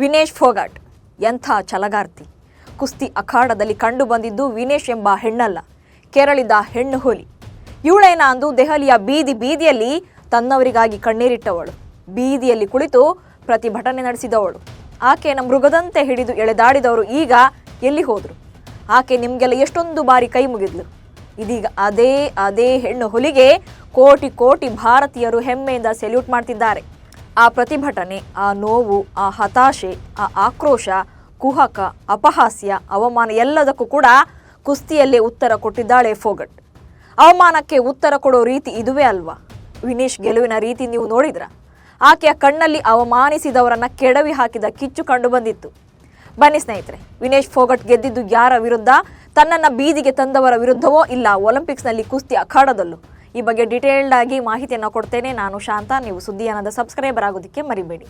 ವಿನೇಶ್ ಫೋಗಾಟ್, ಎಂಥ ಚಲಗಾರ್ತಿ ಕುಸ್ತಿ ಅಖಾಡದಲ್ಲಿ ಕಂಡು ಬಂದಿದ್ದು ವಿನೇಶ್ ಎಂಬ ಹೆಣ್ಣಲ್ಲ, ಕೇರಳಿದ ಹೆಣ್ಣು ಹುಲಿ. ಇವಳೇನ ಅಂದು ದೆಹಲಿಯ ಬೀದಿ ಬೀದಿಯಲ್ಲಿ ತನ್ನವರಿಗಾಗಿ ಕಣ್ಣೀರಿಟ್ಟವಳು. ಬೀದಿಯಲ್ಲಿ ಕುಳಿತು ಪ್ರತಿಭಟನೆ ನಡೆಸಿದವಳು. ಆಕೆಯನ್ನು ಮೃಗದಂತೆ ಹಿಡಿದು ಎಳೆದಾಡಿದವರು ಈಗ ಎಲ್ಲಿ ಹೋದರು? ಆಕೆ ನಿಮಗೆಲ್ಲ ಎಷ್ಟೊಂದು ಬಾರಿ ಕೈ ಮುಗಿದ್ಲು. ಇದೀಗ ಅದೇ ಅದೇ ಹೆಣ್ಣು ಹುಲಿಗೆ ಕೋಟಿ ಕೋಟಿ ಭಾರತೀಯರು ಹೆಮ್ಮೆಯಿಂದ ಸೆಲ್ಯೂಟ್ ಮಾಡ್ತಿದ್ದಾರೆ. ಆ ಪ್ರತಿಭಟನೆ, ಆ ನೋವು, ಆ ಹತಾಶೆ, ಆ ಆಕ್ರೋಶ, ಕುಹಕ, ಅಪಹಾಸ್ಯ, ಅವಮಾನ ಎಲ್ಲದಕ್ಕೂ ಕೂಡ ಕುಸ್ತಿಯಲ್ಲೇ ಉತ್ತರ ಕೊಟ್ಟಿದ್ದಾಳೆ ಫೋಗಟ್. ಅವಮಾನಕ್ಕೆ ಉತ್ತರ ಕೊಡೋ ರೀತಿ ಇದುವೇ ಅಲ್ವಾ? ವಿನೇಶ್ ಗೆಲುವಿನ ರೀತಿ ನೀವು ನೋಡಿದ್ರ? ಆಕೆಯ ಕಣ್ಣಲ್ಲಿ ಅವಮಾನಿಸಿದವರನ್ನ ಕೆಡವಿ ಹಾಕಿದ ಕಿಚ್ಚು ಕಂಡು ಬಂದಿತ್ತು. ಬನ್ನಿ ಸ್ನೇಹಿತರೆ, ವಿನೇಶ್ ಫೋಗಟ್ ಗೆದ್ದಿದ್ದು ಯಾರ ವಿರುದ್ಧ? ತನ್ನನ್ನ ಬೀದಿಗೆ ತಂದವರ ವಿರುದ್ಧವೋ ಇಲ್ಲ ಒಲಿಂಪಿಕ್ಸ್ನಲ್ಲಿ ಕುಸ್ತಿ ಅಖಾಡದಲ್ಲೂ? ಈ ಬಗ್ಗೆ ಡೀಟೇಲ್ಡ್ ಆಗಿ ಮಾಹಿತಿಯನ್ನು ಕೊಡ್ತೇನೆ. ನಾನು ಶಾಂತ. ನೀವು ಸುದ್ದಿಯಾನದ ಸಬ್ಸ್ಕ್ರೈಬರ್ ಆಗೋದಕ್ಕೆ ಮರಿಬೇಡಿ.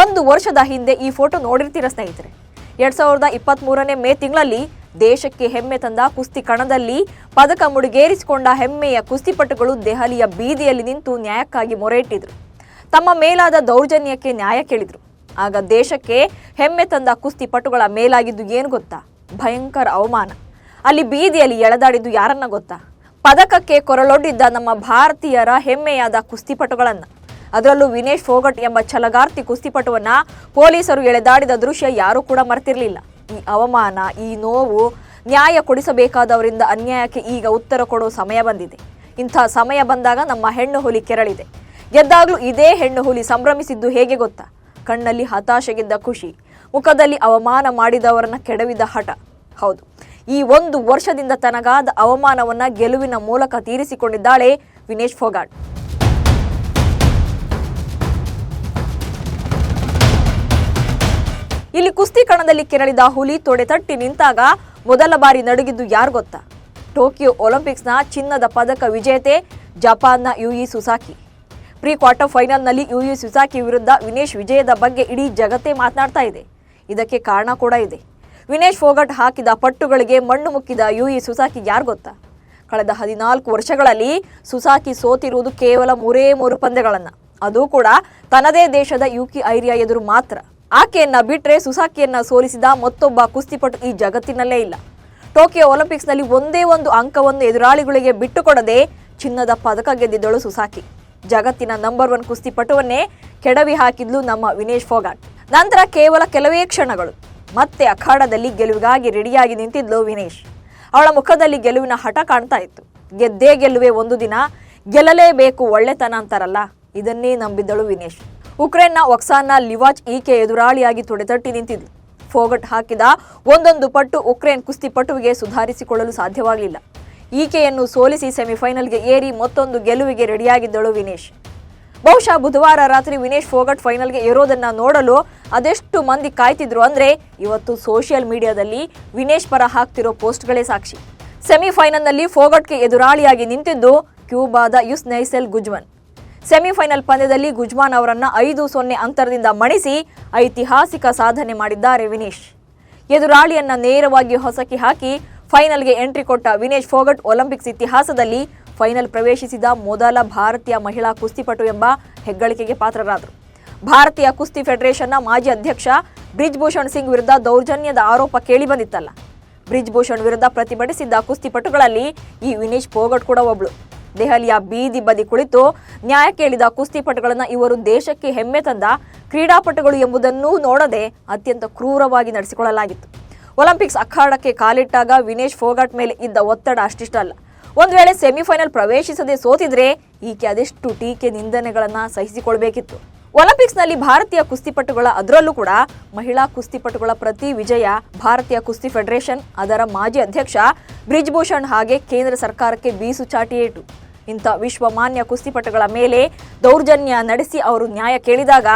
ಒಂದು ವರ್ಷದ ಹಿಂದೆ ಈ ಫೋಟೋ ನೋಡಿರ್ತೀರ ಸ್ನೇಹಿತರೆ. ಎರಡ್ ಸಾವಿರದ ಇಪ್ಪತ್ತ್ ಮೂರನೇ ಮೇ ತಿಂಗಳಲ್ಲಿ ದೇಶಕ್ಕೆ ಹೆಮ್ಮೆ ತಂದ ಕುಸ್ತಿ ಕಣದಲ್ಲಿ ಪದಕ ಮುಡಿಗೇರಿಸಿಕೊಂಡ ಹೆಮ್ಮೆಯ ಕುಸ್ತಿಪಟುಗಳು ದೆಹಲಿಯ ಬೀದಿಯಲ್ಲಿ ನಿಂತು ನ್ಯಾಯಕ್ಕಾಗಿ ಮೊರೆ ಇಟ್ಟಿದ್ರು ತಮ್ಮ ಮೇಲಾದ ದೌರ್ಜನ್ಯಕ್ಕೆ ನ್ಯಾಯ ಕೇಳಿದ್ರು. ಆಗ ದೇಶಕ್ಕೆ ಹೆಮ್ಮೆ ತಂದ ಕುಸ್ತಿಪಟುಗಳ ಮೇಲಾಗಿದ್ದು ಏನು ಗೊತ್ತಾ? ಭಯಂಕರ ಅವಮಾನ. ಅಲ್ಲಿ ಬೀದಿಯಲ್ಲಿ ಎಳೆದಾಡಿದ್ದು ಯಾರನ್ನ ಗೊತ್ತಾ? ಪದಕಕ್ಕೆ ಕೊರಳೊಡ್ಡಿದ್ದ ನಮ್ಮ ಭಾರತೀಯರ ಹೆಮ್ಮೆಯಾದ ಕುಸ್ತಿಪಟುಗಳನ್ನು ಅದರಲ್ಲೂ ವಿನೇಶ್ ಫೋಗಟ್ ಎಂಬ ಛಲಗಾರ್ತಿ ಕುಸ್ತಿಪಟುವನ್ನ ಪೊಲೀಸರು ಎಳೆದಾಡಿದ ದೃಶ್ಯ ಯಾರೂ ಕೂಡ ಮರೆತಿರಲಿಲ್ಲ. ಈ ಅವಮಾನ, ಈ ನೋವು ನ್ಯಾಯ ಕೊಡಿಸಬೇಕಾದವರಿಂದ ಅನ್ಯಾಯಕ್ಕೆ ಈಗ ಉತ್ತರ ಕೊಡೋ ಸಮಯ ಬಂದಿದೆ. ಇಂಥ ಸಮಯ ಬಂದಾಗ ನಮ್ಮ ಹೆಣ್ಣು ಹುಲಿ ಕೆರಳಿದೆ. ಗೆದ್ದಾಗ್ಲೂ ಇದೇ ಹೆಣ್ಣು ಹುಲಿ ಸಂಭ್ರಮಿಸಿದ್ದು ಹೇಗೆ ಗೊತ್ತಾ? ಕಣ್ಣಲ್ಲಿ ಹತಾಶೆಗಿದ್ದ ಖುಷಿ, ಮುಖದಲ್ಲಿ ಅವಮಾನ ಮಾಡಿದವರನ್ನ ಕೆಡವಿದ ಹಠ. ಹೌದು, ಈ ಒಂದು ವರ್ಷದಿಂದ ತನಗಾದ ಅವಮಾನವನ್ನ ಗೆಲುವಿನ ಮೂಲಕ ತೀರಿಸಿಕೊಂಡಿದ್ದಾಳೆ ವಿನೇಶ್ ಫೋಗಾಟ್. ಇಲ್ಲಿ ಕುಸ್ತಿ ಕಣದಲ್ಲಿ ಕೆರಳಿದ ಹುಲಿ ತೊಡೆ ತಟ್ಟಿ ನಿಂತಾಗ ಮೊದಲ ಬಾರಿ ನಡುಗಿದ್ದು ಯಾರು ಗೊತ್ತಾ? ಟೋಕಿಯೋ ಒಲಿಂಪಿಕ್ಸ್ನ ಚಿನ್ನದ ಪದಕ ವಿಜೇತೆ, ಜಪಾನ್ನ ಯುಇ ಸುಸಾಕಿ. ಪ್ರೀ ಕ್ವಾರ್ಟರ್ ಫೈನಲ್ನಲ್ಲಿ ಯುಇ ಸುಸಾಕಿ ವಿರುದ್ಧ ವಿನೇಶ್ ವಿಜಯದ ಬಗ್ಗೆ ಇಡೀ ಜಗತ್ತೇ ಮಾತನಾಡ್ತಾ ಇದೆ. ಇದಕ್ಕೆ ಕಾರಣ ಕೂಡ ಇದೆ. ವಿನೇಶ್ ಫೋಗಟ್ ಹಾಕಿದ ಪಟ್ಟುಗಳಿಗೆ ಮಣ್ಣು ಮುಕ್ಕಿದ ಯುಇ ಸುಸಾಕಿ ಯಾರು ಗೊತ್ತಾ? ಕಳೆದ ಹದಿನಾಲ್ಕು ವರ್ಷಗಳಲ್ಲಿ ಸುಸಾಕಿ ಸೋತಿರುವುದು ಕೇವಲ ಮೂರೇ ಮೂರು ಪಂದ್ಯಗಳನ್ನು. ಅದು ಕೂಡ ತನ್ನದೇ ದೇಶದ ಯುಕಿ ಐರಿಯಾ ಎದುರು ಮಾತ್ರ. ಆಕೆಯನ್ನ ಬಿಟ್ಟರೆ ಸುಸಾಕಿಯನ್ನ ಸೋಲಿಸಿದ ಮತ್ತೊಬ್ಬ ಕುಸ್ತಿಪಟು ಈ ಜಗತ್ತಿನಲ್ಲೇ ಇಲ್ಲ. ಟೋಕಿಯೋ ಒಲಿಂಪಿಕ್ಸ್ನಲ್ಲಿ ಒಂದೇ ಒಂದು ಅಂಕವನ್ನು ಎದುರಾಳಿಗಳಿಗೆ ಬಿಟ್ಟುಕೊಡದೆ ಚಿನ್ನದ ಪದಕ ಗೆದ್ದಿದ್ದಳು ಸುಸಾಕಿ ಜಗತ್ತಿನ ನಂಬರ್ ಒನ್ ಕುಸ್ತಿಪಟುವನ್ನೇ ಕೆಡವಿ ಹಾಕಿದ್ಲು ನಮ್ಮ ವಿನೇಶ್ ಫೋಗಾಟ್. ನಂತರ ಕೇವಲ ಕೆಲವೇ ಕ್ಷಣಗಳು. ಮತ್ತೆ ಅಖಾಡದಲ್ಲಿ ಗೆಲುವಿಗಾಗಿ ರೆಡಿಯಾಗಿ ನಿಂತಿದ್ಲು ವಿನೇಶ್. ಅವಳ ಮುಖದಲ್ಲಿ ಗೆಲುವಿನ ಹಠ ಕಾಣ್ತಾ ಇತ್ತು. ಗೆದ್ದೇ ಗೆಲ್ಲುವೆ ಒಂದು ದಿನ, ಗೆಲ್ಲಲೇಬೇಕು ಒಳ್ಳೆತನ ಅಂತಾರಲ್ಲ, ಇದನ್ನೇ ನಂಬಿದ್ದಳು ವಿನೇಶ್. ಉಕ್ರೇನ್ನ ಒಕ್ಸಾನ್ನ ಲಿವಾಚ್ ಈಕೆ ಎದುರಾಳಿಯಾಗಿ ತೊಡೆತಟ್ಟಿ ನಿಂತಿದ್ಲು. ಫೋಗಟ್ ಹಾಕಿದ ಒಂದೊಂದು ಪಟ್ಟು ಉಕ್ರೇನ್ ಕುಸ್ತಿಪಟುವಿಗೆ ಸುಧಾರಿಸಿಕೊಳ್ಳಲು ಸಾಧ್ಯವಾಗಲಿಲ್ಲ. ಈಕೆಯನ್ನು ಸೋಲಿಸಿ ಸೆಮಿಫೈನಲ್ಗೆ ಏರಿ ಮತ್ತೊಂದು ಗೆಲುವಿಗೆ ರೆಡಿಯಾಗಿದ್ದಳು ವಿನೇಶ್. ಬಹುಶಃ ಬುಧವಾರ ರಾತ್ರಿ ವಿನೇಶ್ ಫೋಗಟ್ ಫೈನಲ್ಗೆ ಏರೋದನ್ನ ನೋಡಲು ಅದೆಷ್ಟು ಮಂದಿ ಕಾಯ್ತಿದ್ರು ಅಂದ್ರೆ ಇವತ್ತು ಸೋಷಿಯಲ್ ಮೀಡಿಯಾದಲ್ಲಿ ವಿನೇಶ್ ಪರ ಹಾಕ್ತಿರೋ ಪೋಸ್ಟ್ಗಳೇ ಸಾಕ್ಷಿ. ಸೆಮಿಫೈನಲ್ನಲ್ಲಿ ಫೋಗಟ್ಗೆ ಎದುರಾಳಿಯಾಗಿ ನಿಂತಿದ್ದು ಕ್ಯೂಬಾದ ಯುಸ್ ನೈಸೆಲ್ ಗುಜ್ಮನ್ ಸೆಮಿಫೈನಲ್ ಪಂದ್ಯದಲ್ಲಿ ಗುಜ್ಮಾನ್ ಅವರನ್ನ ಐದು ಸೊನ್ನೆ ಅಂತರದಿಂದ ಮಣಿಸಿ ಐತಿಹಾಸಿಕ ಸಾಧನೆ ಮಾಡಿದ್ದಾರೆ ವಿನೇಶ್. ಎದುರಾಳಿಯನ್ನ ನೇರವಾಗಿ ಹೊಸಕಿ ಹಾಕಿ ಫೈನಲ್ಗೆ ಎಂಟ್ರಿ ಕೊಟ್ಟ ವಿನೇಶ್ ಫೋಗಟ್ ಒಲಿಂಪಿಕ್ಸ್ ಇತಿಹಾಸದಲ್ಲಿ ಫೈನಲ್ ಪ್ರವೇಶಿಸಿದ ಮೊದಲ ಭಾರತೀಯ ಮಹಿಳಾ ಕುಸ್ತಿಪಟು ಎಂಬ ಹೆಗ್ಗಳಿಕೆಗೆ ಪಾತ್ರರಾದರು. ಭಾರತೀಯ ಕುಸ್ತಿ ಫೆಡರೇಷನ್ನ ಮಾಜಿ ಅಧ್ಯಕ್ಷ ಬ್ರಿಜ್ ಭೂಷಣ್ ಸಿಂಗ್ ವಿರುದ್ಧ ದೌರ್ಜನ್ಯದ ಆರೋಪ ಕೇಳಿಬಂದಿತ್ತಲ್ಲ. ಬ್ರಿಜ್ ಭೂಷಣ್ ವಿರುದ್ಧ ಪ್ರತಿಭಟಿಸಿದ್ದ ಕುಸ್ತಿಪಟುಗಳಲ್ಲಿ ಈ ವಿನೇಶ್ ಫೋಗಟ್ ಕೂಡ ಒಬ್ಳು. ದೆಹಲಿಯ ಬೀದಿ ಬದಿ ಕುಳಿತು ನ್ಯಾಯ ಕೇಳಿದ ಕುಸ್ತಿಪಟುಗಳನ್ನು ಇವರು ದೇಶಕ್ಕೆ ಹೆಮ್ಮೆ ತಂದ ಕ್ರೀಡಾಪಟುಗಳು ಎಂಬುದನ್ನೂ ನೋಡದೆ ಅತ್ಯಂತ ಕ್ರೂರವಾಗಿ ನಡೆಸಿಕೊಳ್ಳಲಾಗಿತ್ತು. ಒಲಿಂಪಿಕ್ಸ್ ಅಖಾಡಕ್ಕೆ ಕಾಲಿಟ್ಟಾಗ ವಿನೇಶ್ ಫೋಗಾಟ್ ಮೇಲೆ ಇದ್ದ ಒತ್ತಡ ಅಷ್ಟಿಷ್ಟಲ್ಲ. ಒಂದು ವೇಳೆ ಸೆಮಿಫೈನಲ್ ಪ್ರವೇಶಿಸದೆ ಸೋತಿದ್ರೆ ಈಕೆ ಅದೆಷ್ಟು ಟೀಕೆ ನಿಂದನೆಗಳನ್ನ ಸಹಿಸಿಕೊಳ್ಬೇಕಿತ್ತು. ಒಲಿಂಪಿಕ್ಸ್ನಲ್ಲಿ ಭಾರತೀಯ ಕುಸ್ತಿಪಟುಗಳ ಅದರಲ್ಲೂ ಕೂಡ ಮಹಿಳಾ ಕುಸ್ತಿಪಟುಗಳ ಪ್ರತಿ ವಿಜಯ ಭಾರತೀಯ ಕುಸ್ತಿ ಫೆಡರೇಷನ್, ಅದರ ಮಾಜಿ ಅಧ್ಯಕ್ಷ ಬ್ರಿಜ್ ಭೂಷಣ್ ಹಾಗೆ ಕೇಂದ್ರ ಸರ್ಕಾರಕ್ಕೆ ಬೀಸು ಚಾಟಿಯೇಟು ಇಂಥ ವಿಶ್ವಮಾನ್ಯ ಕುಸ್ತಿಪಟುಗಳ ಮೇಲೆ ದೌರ್ಜನ್ಯ ನಡೆಸಿ ಅವರು ನ್ಯಾಯ ಕೇಳಿದಾಗ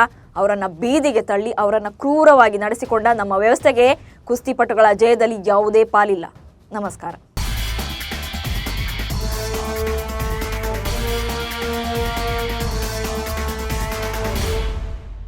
ಅವರನ್ನ ಬೀದಿಗೆ ತಳ್ಳಿ ಅವರನ್ನ ಕ್ರೂರವಾಗಿ ನಡೆಸಿಕೊಂಡ ನಮ್ಮ ವ್ಯವಸ್ಥೆಗೆ ಕುಸ್ತಿಪಟುಗಳ ಜಯದಲ್ಲಿ ಯಾವುದೇ ಪಾಲಿಲ್ಲ. ನಮಸ್ಕಾರ.